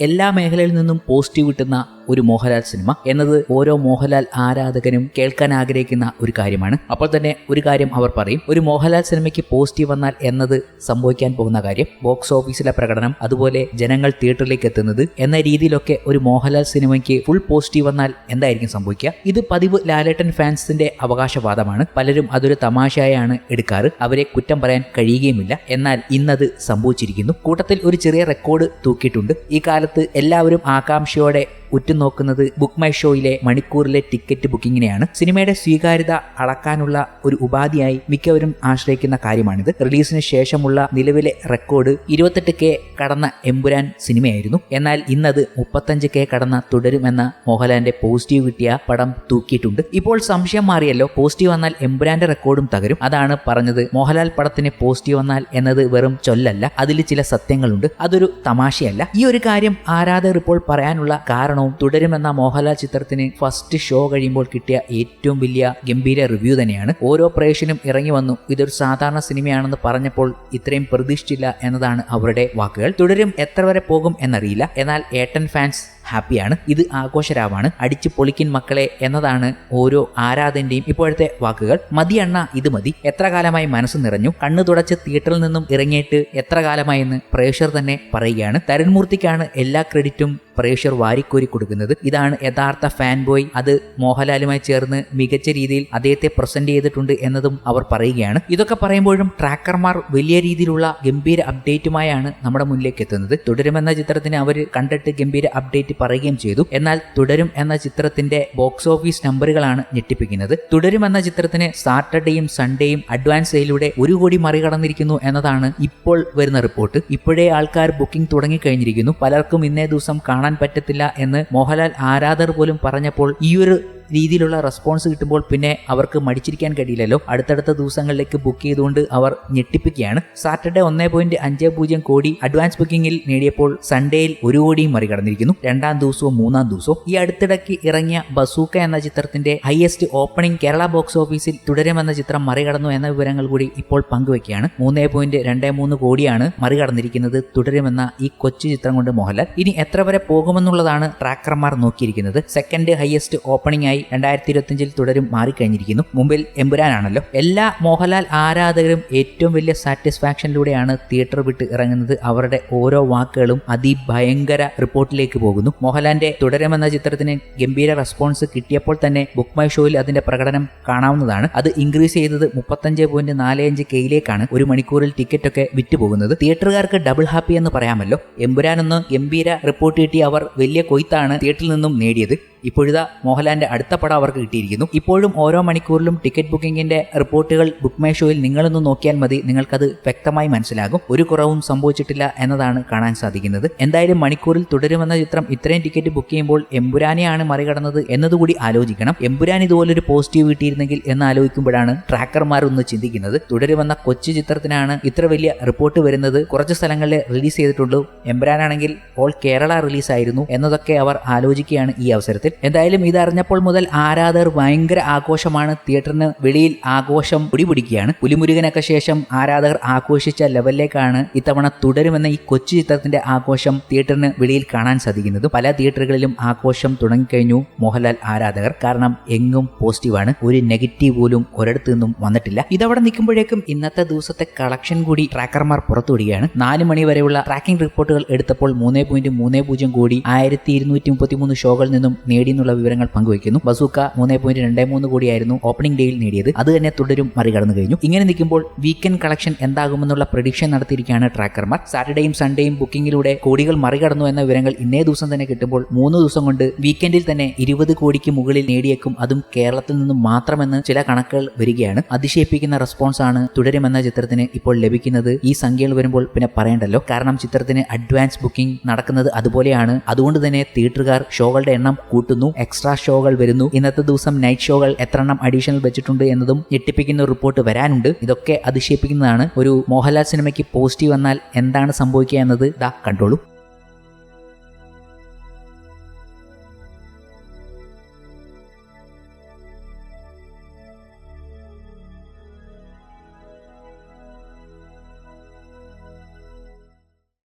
എല്ലാ മേഖലയിൽ നിന്നും പോസിറ്റീവ് കിട്ടുന്ന ഒരു മോഹൻലാൽ സിനിമ എന്നത് ഓരോ മോഹൻലാൽ ആരാധകനും കേൾക്കാൻ ആഗ്രഹിക്കുന്ന ഒരു കാര്യമാണ്. അപ്പോൾ തന്നെ ഒരു കാര്യം അവർ പറയും ഒരു മോഹൻലാൽ സിനിമയ്ക്ക് പോസിറ്റീവ് വന്നാൽ എന്നത് സംഭവിക്കാൻ പോകുന്ന കാര്യം ബോക്സ് ഓഫീസിലെ പ്രകടനം അതുപോലെ ജനങ്ങൾ തിയേറ്ററിലേക്ക് എത്തുന്നത് എന്ന രീതിയിലൊക്കെ ഒരു മോഹൻലാൽ സിനിമയ്ക്ക് ഫുൾ പോസിറ്റീവ് വന്നാൽ എന്തായിരിക്കും സംഭവിക്കുക? ഇത് പതിവ് ലാലേട്ടൻ ഫാൻസിന്റെ അവകാശവാദമാണ്. പലരും അതൊരു തമാശയായാണ് എടുക്കാറ്. അവരെ കുറ്റം പറയാൻ കഴിയുകയുമില്ല. എന്നാൽ ഇന്നത് സംഭവിച്ചിരിക്കുന്നു. കൂട്ടത്തിൽ ഒരു ചെറിയ റെക്കോർഡ് തൂക്കിയിട്ടുണ്ട്. ഈ കാലത്ത് എല്ലാവരും ആകാംക്ഷയോടെ ഉറ്റുനോക്കുന്നത് ബുക്ക് മൈ ഷോയിലെ മണിക്കൂറിലെ ടിക്കറ്റ് ബുക്കിങ്ങിനെയാണ്. സിനിമയുടെ സ്വീകാര്യത അളക്കാനുള്ള ഒരു ഉപാധിയായി മിക്കവരും ആശ്രയിക്കുന്ന കാര്യമാണിത്. റിലീസിന് ശേഷമുള്ള നിലവിലെ റെക്കോർഡ് ഇരുപത്തെട്ട് കെ കടന്ന എമ്പുരാൻ സിനിമയായിരുന്നു. എന്നാൽ ഇന്നത് മുപ്പത്തഞ്ച് കെ കടന്ന തുടരുമെന്ന മോഹൻലാലിന്റെ പോസിറ്റീവ് കിട്ടിയ പടം തൂക്കിയിട്ടുണ്ട്. ഇപ്പോൾ സംശയം മാറിയല്ലോ പോസിറ്റീവ് വന്നാൽ എമ്പുരാന്റെ റെക്കോർഡും തകരും. അതാണ് പറഞ്ഞത് മോഹൻലാൽ പടത്തിന് പോസിറ്റീവ് വന്നാൽ എന്നത് വെറും ചൊല്ലല്ല അതിൽ ചില സത്യങ്ങളുണ്ട്. അതൊരു തമാശയല്ല. ഈ ഒരു കാര്യം ആരാധകർ ഇപ്പോൾ പറയാനുള്ള കാരണവും തുടരുമെന്ന മോഹൻലാൽ ചിത്രത്തിന് ഫസ്റ്റ് ഷോ കഴിയുമ്പോൾ കിട്ടിയ ഏറ്റവും വലിയ ഗംഭീര റിവ്യൂ തന്നെയാണ്. ഓരോ പ്രേക്ഷനും ഇറങ്ങി വന്നു. ഇതൊരു സാധാരണ സിനിമയാണെന്ന് പറഞ്ഞപ്പോൾ ഇത്രയും പ്രതീക്ഷിച്ചില്ല എന്നതാണ് അവരുടെ വാക്കുകൾ. തുടരും എത്ര വരെ പോകും എന്നറിയില്ല. എന്നാൽ ഏട്ടൻ ഫാൻസ് ഹാപ്പിയാണ്. ഇത് ആഘോഷരാവാണ്. അടിച്ച് പൊളിക്കിൻ മക്കളെ എന്നതാണ് ഓരോ ആരാധന്റെയും ഇപ്പോഴത്തെ വാക്കുകൾ. മതി അണ്ണ ഇത് മതി. എത്ര കാലമായി മനസ്സ് നിറഞ്ഞു. കണ്ണു തുടച്ച് തിയേറ്ററിൽ നിന്നും ഇറങ്ങിയിട്ട് എത്ര കാലമായി എന്ന് പ്രേക്ഷർ തന്നെ പറയുകയാണ്. തരുൺമൂർത്തിക്കാണ് എല്ലാ ക്രെഡിറ്റും പ്രേക്ഷർ വാരിക്കോരി കൊടുക്കുന്നത്. ഇതാണ് യഥാർത്ഥ ഫാൻ ബോയ് അത് മോഹൻലാലുമായി ചേർന്ന് മികച്ച രീതിയിൽ അദ്ദേഹത്തെ പ്രസന്റ് ചെയ്തിട്ടുണ്ട് എന്നതും അവർ പറയുകയാണ്. ഇതൊക്കെ പറയുമ്പോഴും ട്രാക്കർമാർ വലിയ രീതിയിലുള്ള ഗംഭീര അപ്ഡേറ്റുമായാണ് നമ്മുടെ മുന്നിലേക്ക് എത്തുന്നത്. തുടരുമെന്ന ചിത്രത്തിന് അവർ കണ്ടിട്ട് ഗംഭീര അപ്ഡേറ്റ് പറയുകയും ചെയ്തു. എന്നാൽ തുടരും എന്ന ചിത്രത്തിന്റെ ബോക്സ് ഓഫീസ് നമ്പറുകളാണ് ഞെട്ടിപ്പിക്കുന്നത്. തുടരും എന്ന ചിത്രത്തിന് സാറ്റർഡേയും സൺഡേയും അഡ്വാൻസ് സെയിലൂടെ ഒരു കോടി മറികടന്നിരിക്കുന്നു എന്നതാണ് ഇപ്പോൾ വരുന്ന റിപ്പോർട്ട് ഇപ്പോഴേ ആൾക്കാർ ബുക്കിംഗ് തുടങ്ങിക്കഴിഞ്ഞിരിക്കുന്നു. പലർക്കും ഇന്നേ ദിവസം കാണാൻ പറ്റത്തില്ല എന്ന് മോഹൻലാൽ ആരാധർ പോലും പറഞ്ഞപ്പോൾ ഈയൊരു രീതിയിലുള്ള റെസ്പോൺസ് കിട്ടുമ്പോൾ പിന്നെ അവർക്ക് മടിച്ചിരിക്കാൻ കഴിയില്ലല്ലോ. അടുത്തടുത്ത ദിവസങ്ങളിലേക്ക് ബുക്ക് ചെയ്തുകൊണ്ട് അവർ ഞെട്ടിപ്പിക്കുകയാണ്. സാറ്റർഡേ ഒന്നേ പോയിന്റ് അഞ്ച് പൂജ്യം കോടി അഡ്വാൻസ് ബുക്കിംഗിൽ നേടിയപ്പോൾ സൺഡേയിൽ ഒരു കോടിയും മറികടന്നിരിക്കുന്നു. രണ്ടാം ദിവസവും മൂന്നാം ദിവസവും. ഈ അടുത്തിടയ്ക്ക് ഇറങ്ങിയ ബസൂക്ക എന്ന ചിത്രത്തിന്റെ ഹയസ്റ്റ് ഓപ്പണിംഗ് കേരള ബോക്സ് ഓഫീസിൽ തുടരുമെന്ന ചിത്രം മറികടന്നു എന്ന വിവരങ്ങൾ കൂടി ഇപ്പോൾ പങ്കുവയ്ക്കുകയാണ്. മൂന്നേ പോയിന്റ് രണ്ട് മൂന്ന് കോടിയാണ് മറികടന്നിരിക്കുന്നത് തുടരുമെന്ന ഈ കൊച്ചു ചിത്രം കൊണ്ട് മോഹൻലാൽ. ഇനി എത്ര വരെ പോകുമെന്നുള്ളതാണ് ട്രാക്കർമാർ നോക്കിയിരിക്കുന്നത്. സെക്കൻഡ് ഹയസ്റ്റ് ഓപ്പണിംഗ് ആയി രണ്ടായിരത്തി ഇരുപത്തിയഞ്ചിൽ തുടരും മാറിക്കഴിഞ്ഞിരിക്കുന്നു. മുമ്പിൽ എമ്പുരാനാണല്ലോ. എല്ലാ മോഹൻലാൽ ആരാധകരും ഏറ്റവും വലിയ സാറ്റിസ്ഫാക്ഷനിലൂടെയാണ് തിയേറ്റർ വിട്ട് ഇറങ്ങുന്നത്. അവരുടെ ഓരോ വാക്കുകളും അതിഭയങ്കര റിപ്പോർട്ടിലേക്ക് പോകുന്നു. മോഹൻലാലിന്റെ തുടരുമെന്ന ചിത്രത്തിന് ഗംഭീര റെസ്പോൺസ് കിട്ടിയപ്പോൾ തന്നെ ബുക്ക് മൈ ഷോയിൽ അതിന്റെ പ്രകടനം കാണാവുന്നതാണ്. അത് ഇൻക്രീസ് ചെയ്തത് മുപ്പത്തഞ്ച് പോയിന്റ് നാല് അഞ്ച് കെയിലേക്കാണ് ഒരു മണിക്കൂറിൽ ടിക്കറ്റ് ഒക്കെ വിറ്റുപോകുന്നത്. തിയേറ്ററുകാർക്ക് ഡബിൾ ഹാപ്പി എന്ന് പറയാമല്ലോ. എമ്പുരാനൊന്ന് ഗംഭീര റിപ്പോർട്ട് കിട്ടി അവർ വലിയ കൊയ്ത്താണ് തിയേറ്ററിൽ നിന്നും നേടിയത്. ഇപ്പോഴിതാ മോഹൻലാലിന്റെ അടുത്ത പടം അവർക്ക് കിട്ടിയിരിക്കുന്നു. ഇപ്പോഴും ഓരോ മണിക്കൂറിലും ടിക്കറ്റ് ബുക്കിംഗിന്റെ റിപ്പോർട്ടുകൾ ബുക്ക് മൈ ഷോയിൽ നിങ്ങളൊന്ന് നോക്കിയാൽ മതി. നിങ്ങൾക്കത് വ്യക്തമായി മനസ്സിലാകും. ഒരു കുറവും സംഭവിച്ചിട്ടില്ല എന്നതാണ് കാണാൻ സാധിക്കുന്നത്. എന്തായാലും മണിക്കൂറിൽ തുടരുമെന്ന ചിത്രം ഇത്രയും ടിക്കറ്റ് ബുക്ക് ചെയ്യുമ്പോൾ എമ്പുരാനെയാണ് മറികടന്നത് എന്നതുകൂടി ആലോചിക്കണം. എമ്പുരാൻ ഇതുപോലൊരു പോസിറ്റീവ് കിട്ടിയിരുന്നെങ്കിൽ എന്ന് ആലോചിക്കുമ്പോഴാണ് ട്രാക്കർമാർ ഒന്ന് ചിന്തിക്കുന്നത്. തുടരുമെന്ന കൊച്ചു ചിത്രത്തിനാണ് ഇത്ര വലിയ റിപ്പോർട്ട് വരുന്നത്. കുറച്ച് സ്ഥലങ്ങളിൽ റിലീസ് ചെയ്തിട്ടുള്ളൂ. എമ്പുരാനാണെങ്കിൽ ഓൾ കേരള റിലീസായിരുന്നു എന്നതൊക്കെ അവർ ആലോചിക്കുകയാണ് ഈ അവസരത്തിൽ. എന്തായാലും ഇതറിഞ്ഞപ്പോൾ മുതൽ ആരാധകർ ഭയങ്കര ആഘോഷമാണ്. തിയേറ്ററിന് വെളിയിൽ ആഘോഷം പിടിപിടിക്കുകയാണ്. പുലിമുരുകനൊക്കെ ശേഷം ആരാധകർ ആഘോഷിച്ച ലെവലിലേക്കാണ് ഇത്തവണ തുടരുമെന്ന ഈ കൊച്ചു ചിത്രത്തിന്റെ ആഘോഷം തിയേറ്ററിന് വെളിയിൽ കാണാൻ സാധിക്കുന്നത്. പല തിയേറ്ററുകളിലും ആഘോഷം തുടങ്ങിക്കഴിഞ്ഞു മോഹൻലാൽ ആരാധകർ. കാരണം എങ്ങും പോസിറ്റീവാണ് ഒരു നെഗറ്റീവ് പോലും ഒരിടത്തു നിന്നും വന്നിട്ടില്ല. ഇതവിടെ നിൽക്കുമ്പോഴേക്കും ഇന്നത്തെ ദിവസത്തെ കളക്ഷൻ കൂടി ട്രാക്കർമാർ പുറത്തുവിടുകയാണ് നാല് മണി വരെയുള്ള ട്രാക്കിംഗ് റിപ്പോർട്ടുകൾ എടുത്തപ്പോൾ മൂന്ന് പോയിന്റ് മൂന്ന് പൂജ്യം കോടി ആയിരത്തി ഇരുന്നൂറ്റി മുപ്പത്തി മൂന്ന് ഷോകളിൽ നിന്നും നേടിയെന്നുള്ള വിവരങ്ങൾ പങ്കുവയ്ക്കുന്നു. ബസൂക്ക മൂന്ന് പോയിന്റ് രണ്ട് മൂന്ന് കോടിയായിരുന്നു ഓപ്പണിംഗ് ഡേയിൽ നേടിയത്. അത് തന്നെ തുടരും മറികടന്നു കഴിഞ്ഞു. ഇങ്ങനെ നിൽക്കുമ്പോൾ വീക്കെൻഡ് കളക്ഷൻ എന്താകുമെന്നുള്ള പ്രഡിക്ഷൻ നടത്തിയിരിക്കുകയാണ് ട്രാക്കർമാർ സാറ്റർഡേയും സൺഡേയും ബുക്കിംഗിലൂടെ കോടികൾ മറികടന്നു എന്ന വിവരങ്ങൾ ഇന്നേ ദിവസം തന്നെ കിട്ടുമ്പോൾ മൂന്ന് ദിവസം കൊണ്ട് വീക്കെൻഡിൽ തന്നെ ഇരുപത് കോടിക്ക് മുകളിൽ നേടിയേക്കും. അതും കേരളത്തിൽ നിന്നും മാത്രമെന്ന് ചില കണക്കുകൾ വരികയാണ്. അതിശയിപ്പിക്കുന്ന റെസ്പോൺസ് ആണ് തുടരുമെന്ന ചിത്രത്തിന് ഇപ്പോൾ ലഭിക്കുന്നത്. ഈ സംഖ്യകൾ വരുമ്പോൾ പിന്നെ പറയണ്ടല്ലോ. കാരണം ചിത്രത്തിന് അഡ്വാൻസ് ബുക്കിംഗ് നടക്കുന്നത് അതുപോലെയാണ്. അതുകൊണ്ട് തന്നെ തിയേറ്ററുകാർ ഷോകളുടെ എണ്ണം കൂട്ടുന്നു. എക്സ്ട്രാ ഷോകൾ വരുന്നു. ഇന്നത്തെ ദിവസം നൈറ്റ് ഷോകൾ എത്ര എണ്ണം അഡീഷണൽ വെച്ചിട്ടുണ്ട് എന്നതും ഞെട്ടിപ്പിക്കുന്ന റിപ്പോർട്ട് വരാനുണ്ട്. ഇതൊക്കെ അതിശയിപ്പിക്കുന്നതാണ്. ഒരു മോഹൻലാൽ സിനിമയ്ക്ക് പോസിറ്റീവ് വന്നാൽ എന്താണ് സംഭവിക്കുക എന്നത് ദാ കണ്ടോളൂ.